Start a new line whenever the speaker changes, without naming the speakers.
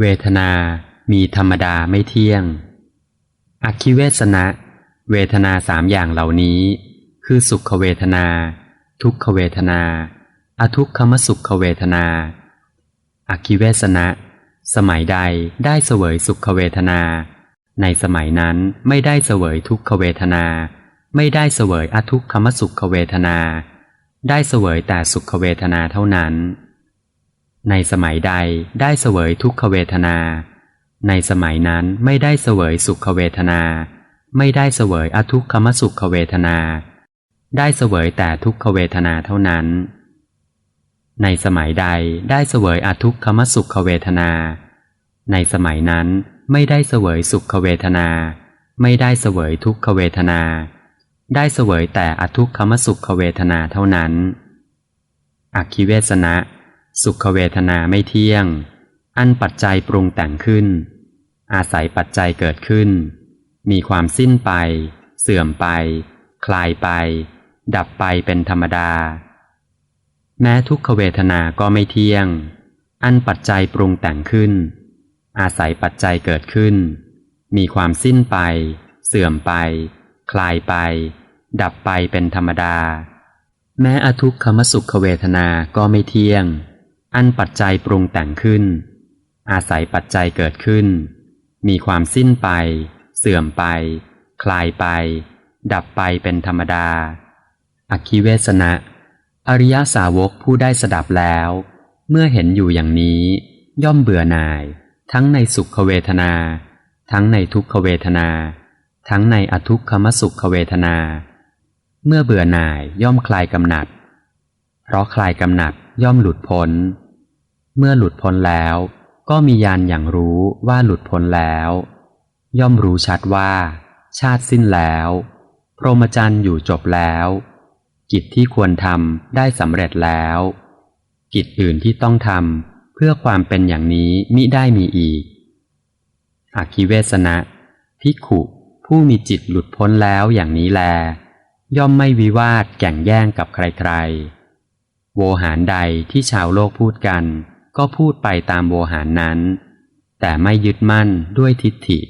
เวทนา มีธรรมดาไม่เที่ยง อคิเวสนะ เวทนาสามอย่างเหล่านี้ คือสุขเวทนา ทุกขเวทนา อทุกขมสุขเวทนา อคิเวสนะ สมัยใดได้เสวยสุขเวทนา ในสมัยนั้นไม่ได้เสวยทุกขเวทนา ไม่ได้เสวยอทุกขมสุขเวทนา ได้เสวยแต่สุขเวทนาเท่านั้น ในสมัยใดได้เสวยทุกขเวทนา ในสมัยนั้นไม่ได้เสวยสุขเวทนา ไม่ได้เสวยอทุกขมสุขเวทนา ได้เสวยแต่ทุกขเวทนาเท่านั้น ในสมัยใดได้เสวยอทุกขมสุขเวทนา ในสมัยนั้นไม่ได้เสวยสุขเวทนา ไม่ได้เสวยทุกขเวทนา ได้เสวยแต่อทุกขมสุขเวทนาเท่านั้นอคิเวสนะ สุขเวทนาไม่เที่ยง อันปัจจัยปรุงแต่งขึ้น อาศัยปัจจัยเกิดขึ้น มีความสิ้นไป เสื่อมไป คลายไป ดับไปเป็นธรรมดา แม้ทุกขเวทนาก็ไม่เที่ยง อันปัจจัยปรุงแต่งขึ้น อาศัยปัจจัยเกิดขึ้น มีความสิ้นไป เสื่อมไป คลายไป ดับไปเป็นธรรมดา แม้อทุกขมสุขเวทนาก็ไม่เที่ยง อันปัจจัยปรุงแต่งขึ้น อาศัยปัจจัยเกิดขึ้น มีความสิ้นไป เสื่อมไป คลายไป ดับไปเป็นธรรมดาอคิเวสนะ อริยสาวกผู้ได้สดับแล้ว เมื่อเห็นอยู่อย่างนี้ ย่อมเบื่อหน่าย ทั้งในสุขเวทนา ทั้งในทุกขเวทนา ทั้งในอทุกขมสุขเวทนา เมื่อเบื่อหน่ายย่อมคลายกำหนัด เพราะคลายกำหนัดย่อมหลุดพ้น เมื่อหลุดพ้นแล้ว ก็มียานอย่างรู้ว่าหลุดพ้นแล้ว ย่อมรู้ชัดว่า ชาติสิ้นแล้ว พรหมจรรย์อยู่จบแล้ว กิจที่ควรทำได้สำเร็จแล้ว กิจอื่นที่ต้องทำเพื่อความเป็นอย่างนี้มิได้มีอีกอคิเวสนะภิกขุผู้มีจิตหลุดพ้นแล้วอย่างนี้แล ย่อมไม่วิวาทแก่งแย่งกับใครๆ โวหารใดที่ชาวโลกพูดกัน ก็พูดไปตามโวหารนั้น แต่ไม่ยึดมั่นด้วยทิฏฐิ